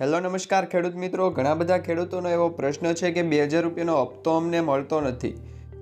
Hello, નમસ્કાર ખેડૂત મિત્રો. ઘણા બધા ખેડૂતોનો એવો પ્રશ્ન છે કે બે હજાર રૂપિયાનો હપ્તો અમને મળતો નથી.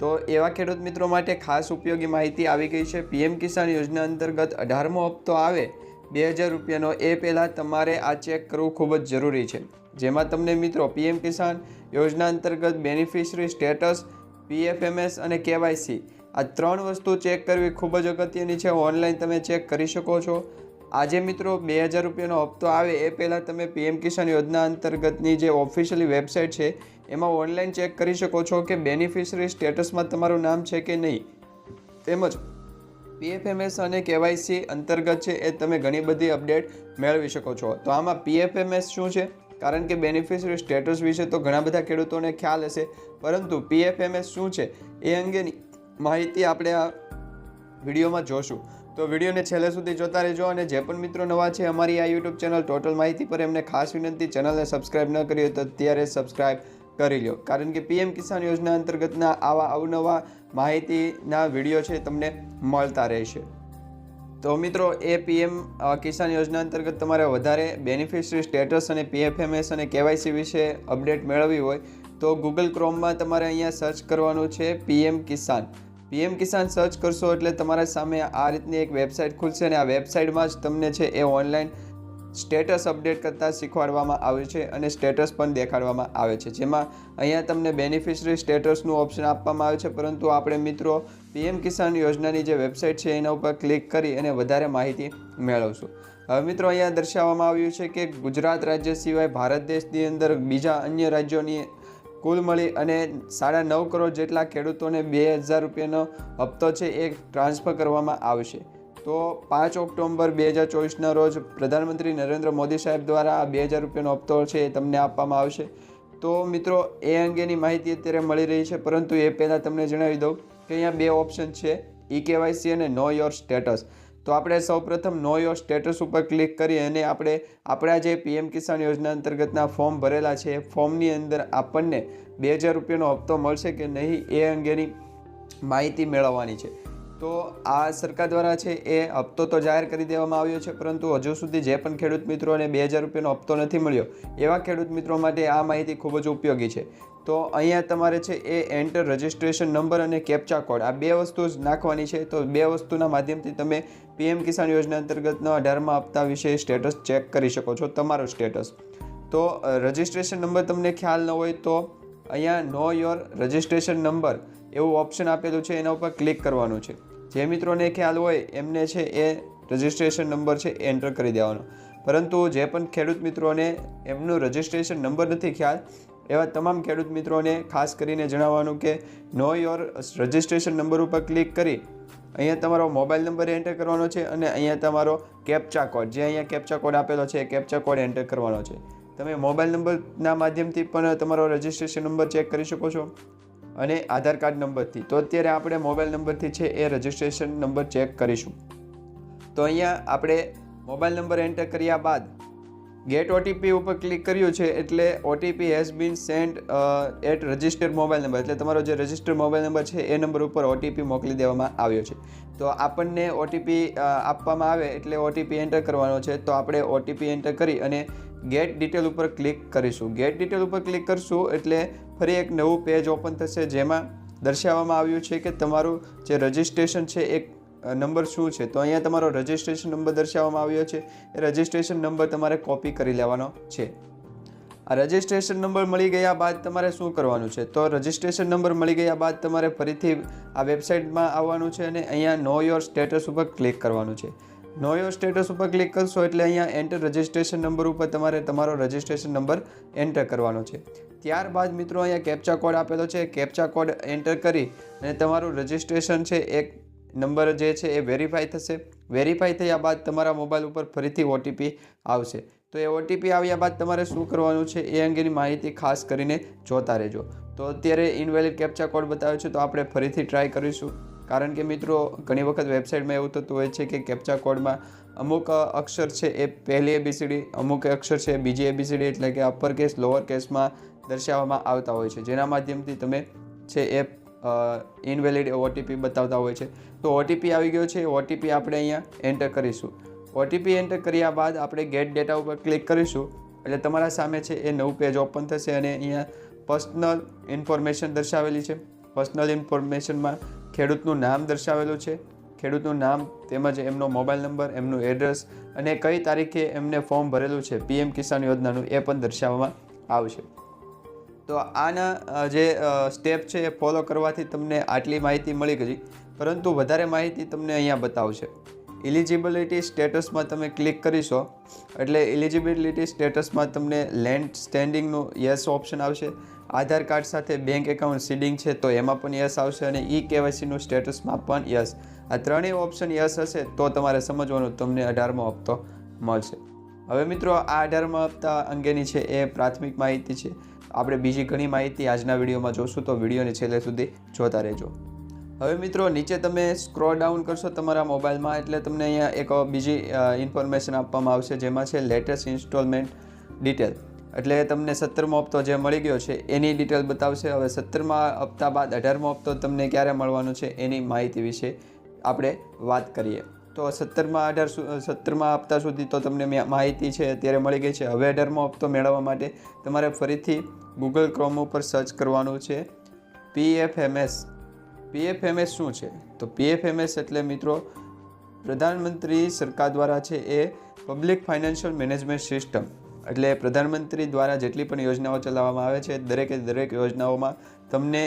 તો એવા ખેડૂત મિત્રો માટે ખાસ ઉપયોગી માહિતી આવી ગઈ છે. પીએમ કિસાન યોજના અંતર્ગત અઢારમો હપ્તો આવે, બે હજાર રૂપિયાનો એ પહેલાં તમારે આ ચેક કરવું ખૂબ જ જરૂરી છે. જેમાં તમને મિત્રો પીએમ કિસાન યોજના અંતર્ગત બેનિફિશરી સ્ટેટસ, પીએફએમએસ અને કેવાયસી આ ત્રણ વસ્તુ ચેક કરવી ખૂબ જ અગત્યની છે. ઓનલાઈન તમે ચેક કરી શકો છો. આજે મિત્રો બે હજાર રૂપિયાનો હપ્તો આવે એ પહેલાં તમે પીએમ કિસાન યોજના અંતર્ગતની જે ઓફિશિયલી વેબસાઇટ છે, એમાં ઓનલાઈન ચેક કરી શકો છો કે બેનિફિશરી સ્ટેટસમાં તમારું નામ છે કે નહીં. તેમજ પીએફએમએસ અને કેવાયસી અંતર્ગત છે એ તમે ઘણી બધી અપડેટ મેળવી શકો છો. તો આમાં પીએફએમએસ શું છે? કારણ કે બેનિફિશરી સ્ટેટસ વિશે તો ઘણા બધા ખેડૂતોને ખ્યાલ હશે. પરંતુ પીએફએમએસ શું છે? એ અંગેની માહિતી આપણે આ વિડીયોમાં જોશું. તો વિડીયોને છેલ્લે સુધી જોતા રહેજો અને જે પણ મિત્રો નવા છે અમારી આ યુટ્યુબ ચેનલ ટોટલ માહિતી પર એમને ખાસ વિનંતી, ચેનલને સબસ્ક્રાઇબ ન કરી હોય તો અત્યારે સબસ્ક્રાઇબ કરી લો કારણ કે પીએમ કિસાન યોજના અંતર્ગતના આવા અવનવા માહિતીના વીડિયો છે તમને મળતા રહેશે. તો મિત્રો, એ પીએમ કિસાન યોજના અંતર્ગત તમારે વધારે બેનિફિશરી સ્ટેટસ અને પીએફએમએસ અને કેવાયસી વિશે અપડેટ મેળવવી હોય તો ગૂગલ ક્રોમમાં તમારે અહીંયા સર્ચ કરવાનું છે PM Kisan. PM Kisan search કરશો એટલે તમારા સામે આ રીતની એક વેબસાઇટ ખુલશે અને આ વેબસાઇટમાં જ તમને છે એ ઓનલાઈન સ્ટેટસ અપડેટ કરતાં શીખવાડવામાં આવે છે અને સ્ટેટસ પણ દેખાડવામાં આવે છે. જેમાં અહીંયા તમને બેનિફિશરી સ્ટેટસનું ઓપ્શન આપવામાં આવે છે. પરંતુ આપણે મિત્રો પીએમ કિસાન યોજનાની જે વેબસાઇટ છે એના ઉપર ક્લિક કરી અને વધારે માહિતી મેળવશું. હવે મિત્રો અહીંયા દર્શાવવામાં આવ્યું છે કે ગુજરાત રાજ્ય સિવાય ભારત દેશની અંદર બીજા અન્ય રાજ્યોની કુલ મળી અને સાડા નવ કરોડ જેટલા ખેડૂતોને બે હજાર રૂપિયાનો હપ્તો છે એ ટ્રાન્સફર કરવામાં આવશે. તો પાંચ ઓક્ટોબર બે હજાર ચોવીસના રોજ પ્રધાનમંત્રી નરેન્દ્ર મોદી સાહેબ દ્વારા આ બે હજાર રૂપિયાનો હપ્તો છે એ તમને આપવામાં આવશે. તો મિત્રો, એ અંગેની માહિતી અત્યારે મળી રહી છે, પરંતુ એ પહેલાં તમને જણાવી દઉં કે અહીંયા બે ઓપ્શન છે, ઈ કેવાયસી અને નો યોર સ્ટેટસ. તો આપણે સૌપ્રથમ નો યોર સ્ટેટસ ઉપર ક્લિક કરી અને આપણે આપણા જે પીએમ કિસાન યોજના અંતર્ગતના ફોર્મ ભરેલા છે, એ ફોર્મની અંદર આપણને બે હજાર રૂપિયાનો હપ્તો મળશે કે નહીં એ અંગેની માહિતી મેળવવાની છે. તો આ સરકાર દ્વારા છે એ હપ્તો તો જાહેર કરી દેવામાં આવ્યો છે, પરંતુ હજુ સુધી જે પણ ખેડૂત મિત્રોને બે હજાર રૂપિયાનો હપ્તો નથી મળ્યો, એવા ખેડૂત મિત્રો માટે આ માહિતી ખૂબ જ ઉપયોગી છે. તો અહીંયા તમારે છે એ એન્ટર રજિસ્ટ્રેશન નંબર અને કેપ્ચા કોડ આ બે વસ્તુ જ નાખવાની છે. તો બે વસ્તુના માધ્યમથી તમે પીએમ કિસાન યોજના અંતર્ગતના અઢારમાં આપતા વિશે સ્ટેટસ ચેક કરી શકો છો, તમારો સ્ટેટસ તો રજિસ્ટ્રેશન નંબર તમને ખ્યાલ ન હોય તો અહીંયા નો યોર રજિસ્ટ્રેશન નંબર એવું ઓપ્શન આપેલું છે, એના ઉપર ક્લિક કરવાનું છે. જે મિત્રોને ખ્યાલ હોય, એમને છે એ રજિસ્ટ્રેશન નંબર છે એન્ટર કરી દેવાનો. પરંતુ જે પણ ખેડૂત મિત્રોને એમનું રજિસ્ટ્રેશન નંબર નથી ખ્યાલ એવા તમામ ખેડૂત મિત્રોને ખાસ કરીને જણાવવાનું કે નો યોર રજિસ્ટ્રેશન નંબર ઉપર ક્લિક કરી અહીંયા તમારો મોબાઈલ નંબર એન્ટર કરવાનો છે અને અહીંયા તમારો કેપ્ચા કોડ, જે અહીંયા કેપ્ચા કોડ આપેલો છે એ કેપ્ચા કોડ એન્ટર કરવાનો છે. તમે મોબાઈલ નંબરના માધ્યમથી પણ તમારો રજિસ્ટ્રેશન નંબર ચેક કરી શકો છો અને આધાર કાર્ડ નંબરથી. તો અત્યારે આપણે મોબાઈલ નંબરથી છે એ રજિસ્ટ્રેશન નંબર ચેક કરીશું. તો અહીંયા આપણે મોબાઈલ નંબર એન્ટર કર્યા બાદ ગેટ ઓટીપી ઉપર ક્લિક કર્યું છે એટલે OTP has been send at registered mobile number એટલે તમારો જે રજિસ્ટર્ડ મોબાઈલ નંબર છે એ નંબર ઉપર ઓટીપી મોકલી દેવામાં આવ્યો છે. તો આપણને ઓટીપી આપવામાં આવે એટલે ઓટીપી એન્ટર કરવાનો છે. તો આપણે ઓટીપી એન્ટર કરી અને ગેટ ડિટેલ ઉપર ક્લિક કરીશું. ગેટ ડિટેલ ઉપર ક્લિક કરશું એટલે ફરી એક નવું પેજ ઓપન થશે જેમાં દર્શાવવામાં આવ્યું છે કે તમારું જે રજિસ્ટ્રેશન છે એક નંબર શું છે? તો અહીંયા તમારો રજિસ્ટ્રેશન નંબર દર્શાવવામાં આવ્યો છે. એ રજિસ્ટ્રેશન નંબર તમારે કોપી કરી લેવાનો છે. આ રજિસ્ટ્રેશન નંબર મળી ગયા બાદ તમારે શું કરવાનું છે? તો રજિસ્ટ્રેશન નંબર મળી ગયા બાદ તમારે ફરીથી આ વેબસાઇટમાં આવવાનું છે અને અહીંયા નો યોર સ્ટેટસ ઉપર ક્લિક કરવાનું છે. નો યોર સ્ટેટસ ઉપર ક્લિક કરશો એટલે અહીંયા એન્ટર રજિસ્ટ્રેશન નંબર ઉપર તમારે તમારો રજિસ્ટ્રેશન નંબર એન્ટર કરવાનો છે. ત્યારબાદ મિત્રો અહીંયા કેપ્ચા કોડ આપેલો છે. કેપ્ચા કોડ એન્ટર કરી અને તમારું રજિસ્ટ્રેશન છે એક નંબર જે છે એ વેરીફાઈ થશે. વેરીફાઈ થયા બાદ તમારા મોબાઈલ ઉપર ફરીથી ઓટીપી આવશે. તો એ ઓટીપી આવ્યા બાદ તમારે શું કરવાનું છે એ અંગેની માહિતી ખાસ કરીને જોતા રહેજો. તો અત્યારે ઇનવેલિડ કેપ્ચા કોડ બતાવે છે તો આપણે ફરીથી ટ્રાય કરીશું. કારણ કે મિત્રો, ઘણી વખત વેબસાઇટમાં એવું થતું હોય છે કે કેપ્ચા કોડમાં અમુક અક્ષર છે એ પહેલી એબીસીડી અમુક અક્ષર છે બીજી એબીસીડી એટલે કે અપર કેસ લોઅર કેસમાં દર્શાવવામાં આવતા હોય છે. જેના માધ્યમથી તમે છે એ ઇનવેલિડ ઓટીપી બતાવતા હોય છે. તો ઓટીપી આવી ગયો છે. ઓટીપી આપણે અહીંયા એન્ટર કરીશું. ઓટીપી એન્ટર કર્યા બાદ આપણે ગેટ ડેટા ઉપર ક્લિક કરીશું. એટલે તમારા સામે છે એ નવું પેજ ઓપન થશે અને અહીંયા પર્સનલ ઇન્ફોર્મેશન દર્શાવેલી છે. પર્સનલ ઇન્ફોર્મેશનમાં ખેડૂતનું નામ દર્શાવેલું છે. ખેડૂતનું નામ તેમજ એમનો મોબાઈલ નંબર એમનું એડ્રેસ અને કઈ તારીખે એમને ફોર્મ ભરેલું છે. પીએમ કિસાન યોજનાનું એ પણ દર્શાવવામાં આવશે. તો આના જે સ્ટેપ છે એ ફોલો કરવાથી તમને આટલી માહિતી મળી ગઈ. પરંતુ વધારે માહિતી તમને અહીંયા બતાવશે. ઇલિજિબિલિટી સ્ટેટસમાં તમે ક્લિક કરીશો, એટલે ઇલિજિબિલિટી સ્ટેટસમાં તમને લેન્ડ સ્ટેન્ડિંગનું યસ ઓપ્શન આવશે. આધાર કાર્ડ સાથે બેંક એકાઉન્ટ સીડિંગ છે તો એમાં પણ યસ આવશે અને ઈ કેવાયસીનું સ્ટેટસમાં પણ યસ આ ત્રણેય ઓપ્શન યસ હશે તો તમારે સમજવાનું તમને અઢારમો હપ્તો મળશે. હવે મિત્રો, આ અઢારમા હપ્તા અંગેની છે એ પ્રાથમિક માહિતી છે. આપણે બીજી ઘણી માહિતી આજના વિડીયોમાં જોશું, તો વિડીયોને છેલ્લે સુધી જોતા રહેજો. હવે મિત્રો, નીચે તમે સ્ક્રોલ ડાઉન કરશો તમારા મોબાઈલમાં, એટલે તમને અહીંયા એક બીજી ઇન્ફોર્મેશન આપવામાં આવશે, જેમાં છે લેટેસ્ટ ઇન્સ્ટોલમેન્ટ ડિટેલ એટલે તમને સત્તરમો હપ્તો જે મળી ગયો છે, એની ડિટેલ બતાવશે. હવે સત્તરમા હપ્તા બાદ અઢારમો હપ્તો તમને ક્યારે મળવાનો છે, એની માહિતી વિશે આપણે વાત કરીએ. તો સત્તરમાં અઢાર સત્તરમાં હપ્તા સુધી તો તમને માહિતી છે, અત્યારે મળી ગઈ છે. હવે અઢારમો હપ્તો મેળવવા માટે તમારે ફરીથી ગૂગલ ક્રોમ ઉપર સર્ચ કરવાનું છે. પીએફએમએસ પીએફએમએસ શું છે? તો પીએફએમએસ એટલે મિત્રો, પ્રધાનમંત્રી સરકાર દ્વારા છે એ પબ્લિક ફાઇનાન્શિયલ મેનેજમેન્ટ સિસ્ટમ એટલે પ્રધાનમંત્રી દ્વારા જેટલી પણ યોજનાઓ ચલાવવામાં આવે છે, દરેકે દરેક યોજનાઓમાં તમને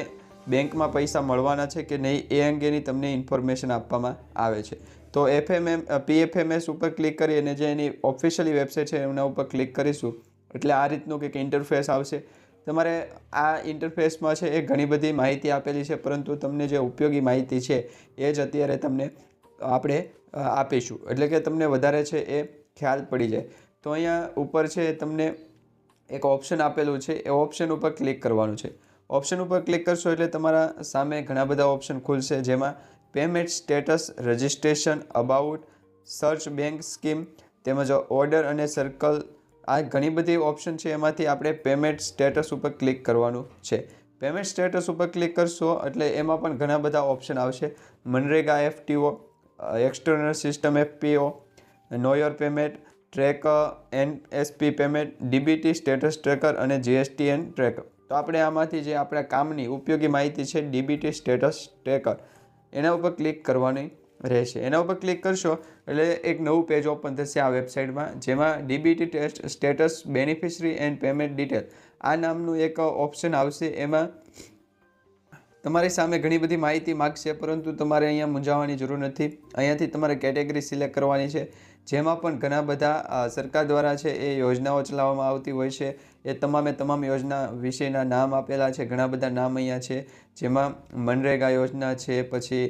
બેંકમાં પૈસા મળવાના છે કે નહીં એ અંગેની તમને ઇન્ફોર્મેશન આપવામાં આવે છે. તો એફએમએમ પીએફએમએસ ઉપર ક્લિક કરી અને જે એની ઓફિશિયલી વેબસાઇટ છે, એના ઉપર ક્લિક કરીશું. એટલે આ રીતનું કંઈક ઇન્ટરફેસ આવશે. તમારે આ ઇન્ટરફેસમાં છે એ ઘણી બધી માહિતી આપેલી છે, પરંતુ તમને જે ઉપયોગી માહિતી છે, એ જ અત્યારે તમને આપણે આપીશું. એટલે કે તમને વધારે છે એ ખ્યાલ પડી જાય. તો અહીંયા ઉપર છે તમને એક ઓપ્શન આપેલું છે, એ ઓપ્શન ઉપર ક્લિક કરવાનું છે. ઓપ્શન ઉપર ક્લિક કરશો એટલે તમારા સામે ઘણા બધા ઓપ્શન ખુલશે, જેમાં payment status registration about search bank scheme તેમજ ઓર્ડર અને સર્કલ આ ઘણી બધી ઓપ્શન છે. એમાંથી આપણે પેમેન્ટ સ્ટેટસ ઉપર ક્લિક કરવાનું છે. પેમેન્ટ સ્ટેટસ ઉપર ક્લિક કરશો એટલે એમાં પણ ઘણા બધા ઓપ્શન આવશે. MNREGA FTO, external system FPO know your payment track NSP payment, DBT status tracker અને જીએસટી એન ટ્રેકર. તો આપણે આમાંથી જે આપણા કામની ઉપયોગી માહિતી છે, ડીબીટી સ્ટેટસ ટ્રેકર. એના ઉપર ક્લિક કરવાની રહેશે. એના ઉપર ક્લિક કરશો એટલે એક નવું પેજ ઓપન થશે આ વેબસાઇટમાં જેમાં DBT test status beneficiary and payment detail આ નામનું એક ઓપ્શન આવશે. એમાં તમારી સામે ઘણી બધી માહિતી માગશે, પરંતુ તમારે અહીંયા મૂંઝાવાની જરૂર નથી. અહીંયાથી તમારે કેટેગરી સિલેક્ટ કરવાની છે, જેમાં પણ ઘણા બધા સરકાર દ્વારા છે, એ યોજનાઓ ચલાવવામાં આવતી હોય છે. એ તમામે તમામ યોજના વિશેના નામ આપેલા છે, ઘણા બધા નામ અહીંયા છે, જેમાં મનરેગા યોજના છે, પછી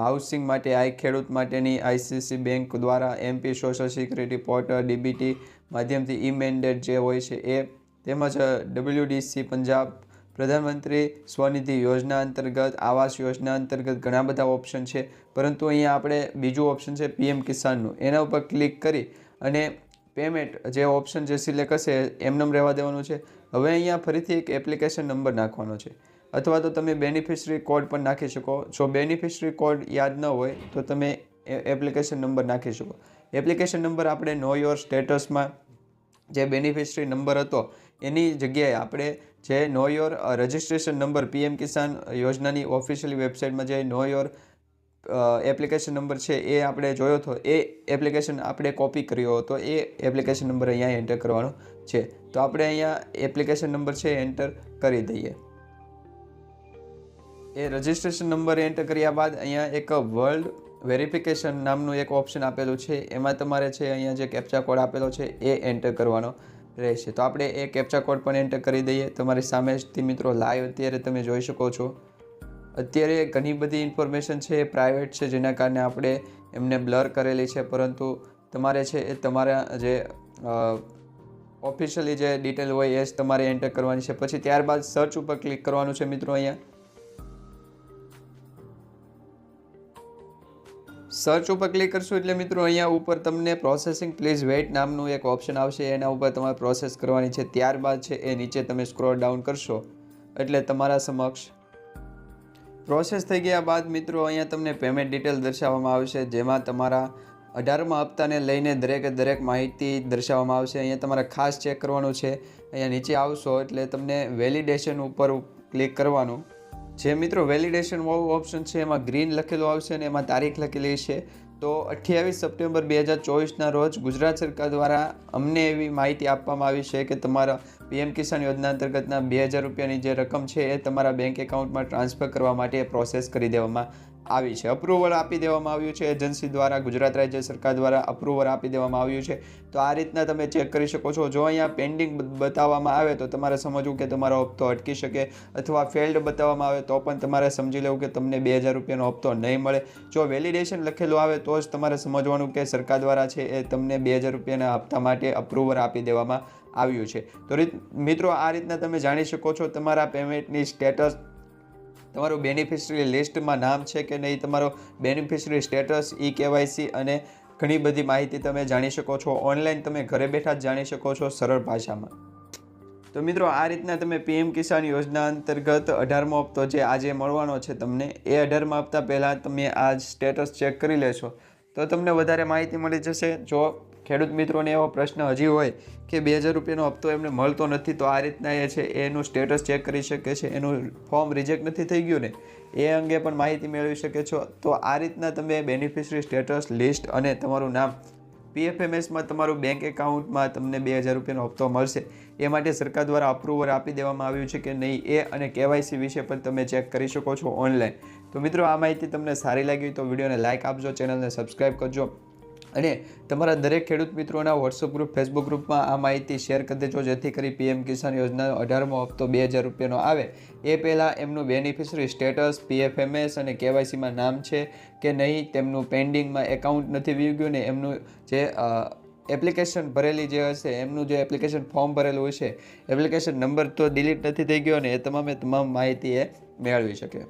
હાઉસિંગ માટે, આઈ ખેડૂત માટેની આઈસીસી બેંક દ્વારા, MP social security portal, DBT માધ્યમથી ઈ મેન્ડેટ જે હોય છે, એ તેમજ ડબલ્યુડીસી પંજાબ પ્રધાનમંત્રી સ્વનિધિ યોજના અંતર્ગત, આવાસ યોજના અંતર્ગત ઘણા બધા ઓપ્શન છે. પરંતુ અહીંયા આપણે બીજું ઓપ્શન છે પીએમ કિસાનનું. એના ઉપર ક્લિક કરી અને પેમેન્ટ જે ઓપ્શન જે સિલેક્ટ હશે એમનેમ રહેવા દેવાનું છે. હવે અહીંયા ફરીથી એક એપ્લિકેશન નંબર નાખવાનો છે. અથવા તો તમે બેનિફિશરી કોડ પણ નાખી શકો. જો બેનિફિશરી કોડ યાદ ન હોય, તો તમે એપ્લિકેશન નંબર નાખી શકો. એપ્લિકેશન નંબર આપણે નો યોર સ્ટેટસમાં જે બેનિફિશરી નંબર હતો, એની જગ્યાએ આપણે જે know your registration number PM Kisan યોજનાની ઓફિશિયલી વેબસાઇટમાં જે નો યોર એપ્લિકેશન નંબર છે એ આપણે જોયો હતો એ એપ્લિકેશન આપણે કોપી કર્યો હતો. એ એપ્લિકેશન નંબર અહીંયા એન્ટર કરવાનો છે. તો આપણે અહીંયા એપ્લિકેશન નંબર છે એન્ટર કરી દઈએ. એ રજિસ્ટ્રેશન નંબર એન્ટર કર્યા બાદ અહીંયા એક વર્લ્ડ વેરિફિકેશન નામનું એક ઓપ્શન આપેલું છે. એમાં તમારે છે અહીંયા જે કેપ્ચા કોડ આપેલો છે એ એન્ટર કરવાનો. રહેશે. તો આપણે એ કેપ્ચા કોડ પણ એન્ટર કરી દઈએ. તમારી સામેથી મિત્રો લાઈવ અત્યારે તમે જોઈ શકો છો. અત્યારે ઘણી બધી ઇન્ફોર્મેશન છે એ પ્રાઇવેટ છે, જેના કારણે આપણે એમને બ્લર કરેલી છે. પરંતુ તમારે છે એ તમારા જે ઓફિશિયલી જે ડિટેલ હોય એ જ તમારે એન્ટર કરવાની છે. પછી ત્યારબાદ સર્ચ ઉપર ક્લિક કરવાનું છે મિત્રો અહીંયા. સર્ચ ઉપર ક્લિક કરશો એટલે મિત્રો અહીંયા ઉપર તમને પ્રોસેસિંગ પ્લીઝ વેઇટ નામનું એક ઓપ્શન આવશે. એના ઉપર તમારે પ્રોસેસ કરવાની છે. ત્યારબાદ છે એ નીચે તમે સ્ક્રોલ ડાઉન કરશો. એટલે તમારા સમક્ષ પ્રોસેસ થઈ ગયા બાદ મિત્રો અહીંયા તમને પેમેન્ટ ડિટેલ દર્શાવવામાં આવશે. જેમાં તમારા અઢારમા હપ્તાને લઈને દરેકે દરેક માહિતી દર્શાવવામાં આવશે. અહીંયા તમારે ખાસ ચેક કરવાનું છે. અહીંયા નીચે આવશો એટલે તમને વેલિડેશન ઉપર ક્લિક કરવાનું. જે મિત્રો વેલિડેશન વાળું ઓપ્શન છે, એમાં ગ્રીન લખેલું આવશે અને એમાં તારીખ લખેલી છે. તો અઠ્યાવીસ સપ્ટેમ્બર બે હજાર ચોવીસના રોજ ગુજરાત સરકાર દ્વારા અમને એવી માહિતી આપવામાં આવી છે કે તમારા પીએમ કિસાન યોજના અંતર્ગતના બે હજાર રૂપિયાની જે રકમ છે એ તમારા બેંક એકાઉન્ટમાં ટ્રાન્સફર કરવા માટે પ્રોસેસ કરી દેવામાં આવી છે. અપ્રુવલ આપી દેવામાં આવ્યું છે. એજન્સી દ્વારા, ગુજરાત રાજ્ય સરકાર દ્વારા અપ્રુવલ આપી દેવામાં આવ્યું છે. તો આ રીતના તમે ચેક કરી શકો છો. જો અહીંયા પેન્ડિંગ બતાવવામાં આવે તો તમારે સમજવું કે તમારો હપ્તો અટકી શકે અથવા ફેલ્ડ બતાવવામાં આવે તો પણ તમારે સમજી લેવું કે તમને બે હજાર રૂપિયાનો હપ્તો નહીં મળે. જો વેલિડેશન લખેલું આવે તો જ તમારે સમજવાનું કે સરકાર દ્વારા છે એ તમને બે હજાર રૂપિયાના હપ્તા માટે અપ્રુવલ આપી દેવામાં આવ્યું છે. તો મિત્રો, આ રીતના તમે જાણી શકો છો. તમારા પેમેન્ટની સ્ટેટસ તમારું બેનિફિશરી લિસ્ટમાં નામ છે કે નહીં, તમારો બેનિફિશરી સ્ટેટસ ઈ કેવાયસી અને ઘણી બધી માહિતી તમે જાણી શકો છો. ઓનલાઈન તમે ઘરે બેઠા જ જાણી શકો છો સરળ ભાષામાં. તો મિત્રો, આ રીતના તમે પીએમ કિસાન યોજના અંતર્ગત અઢારમો હપ્તો જે આજે મળવાનો છે તમને, એ અઢારમા હપ્તા પહેલાં તમે આ સ્ટેટસ ચેક કરી લેશો. તો તમને વધારે માહિતી મળી જશે. જો ખેડૂત મિત્રોને એવો પ્રશ્ન હજી હોય કે બે હજાર રૂપિયાનો હપ્તો એમને મળતો નથી, તો આ રીતના એ છે, એનું સ્ટેટસ ચેક કરી શકે છે, એનું ફોર્મ રિજેક્ટ નથી થઈ ગયું ને, એ અંગે પણ માહિતી મેળવી શકે છો. તો આ રીતના તમે બેનિફિશરી સ્ટેટસ લિસ્ટ અને તમારું નામ પીએફએમએસમાં તમારું બેંક એકાઉન્ટમાં તમને બે હજાર રૂપિયાનો હપ્તો મળશે. એ માટે સરકાર દ્વારા અપ્રુવલ આપી દેવામાં આવ્યું છે કે નહીં, એ અને કેવાયસી વિશે પણ તમે ચેક કરી શકો છો ઓનલાઈન તો મિત્રો, આ માહિતી તમને સારી લાગી તો વિડીયોને લાઇક આપજો, ચેનલને સબસ્ક્રાઈબ કરજો. અને તમારા દરેક ખેડૂત મિત્રોના વોટ્સઅપ ગ્રુપ ફેસબુક ગ્રુપમાં આ માહિતી શેર કરી દેજો. જેથી કરી પીએમ કિસાન યોજનાનો અઢારમો હપ્તો બે હજાર રૂપિયાનો આવે. એ પહેલાં એમનું બેનિફિશરી સ્ટેટસ પીએફએમએસ અને કેવાયસીમાં નામ છે કે નહીં, તેમનું પેન્ડિંગમાં એકાઉન્ટ નથી વી ગયું ને એમનું જે એપ્લિકેશન ભરેલી જે હશે, એમનું જે એપ્લિકેશન ફોર્મ ભરેલું હશે એપ્લિકેશન નંબર તો ડિલીટ નથી થઈ ગયો ને એ તમામે તમામ માહિતી એ મેળવી શકે.